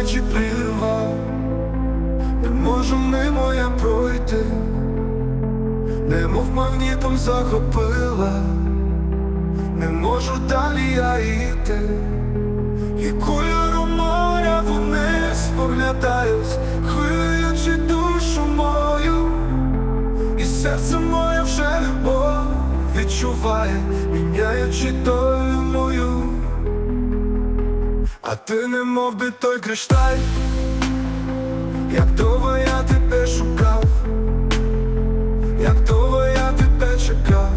наче прірва, не можу мимо я пройти, немов магнітом захопила, не можу далі я йти, і кольором моря вони споглядають, хвилюючи душу мою, і серце моє вже любов відчуває, міняючи долю мою. А ти не мов би той кришталь, як довго я тебе шукав, як довго я тебе чекав,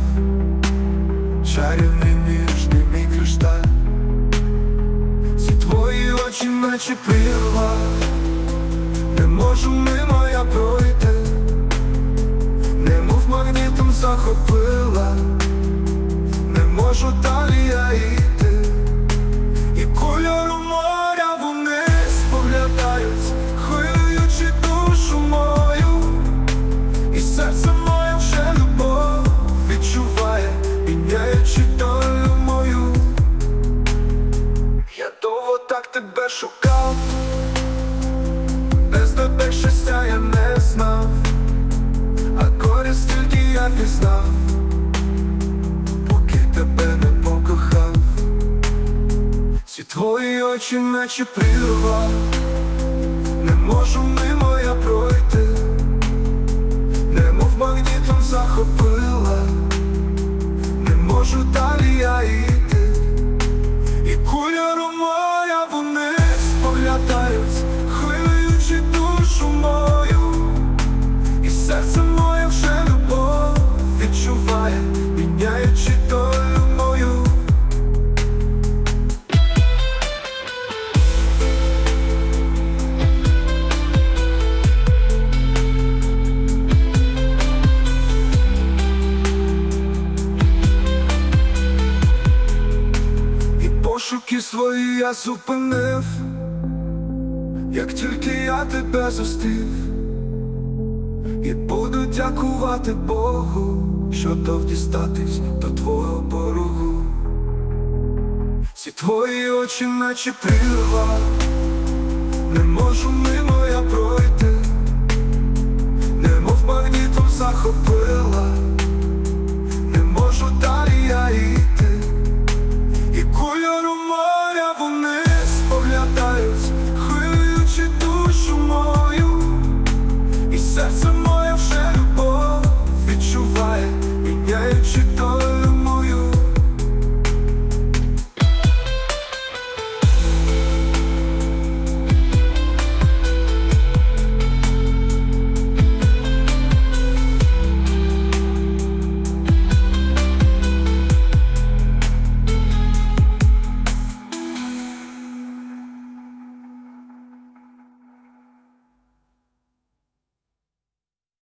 чарівний ніжний мій кришталь, ці твої очі наче прірва, не можу мимо я пройти, немов магнітом захопила, не можу далі я йти. Я довго так тебе шукав, без тебе щастя я не знав, а користь тільки я пізнав, поки тебе не покохав. Ці твої очі наче прірва, не можу мимо свої я зупинив, як тільки я тебе зустрів, і буду дякувати Богу, що дав дістатись до твого порогу. Ці твої очі наче прірва, не можу ми.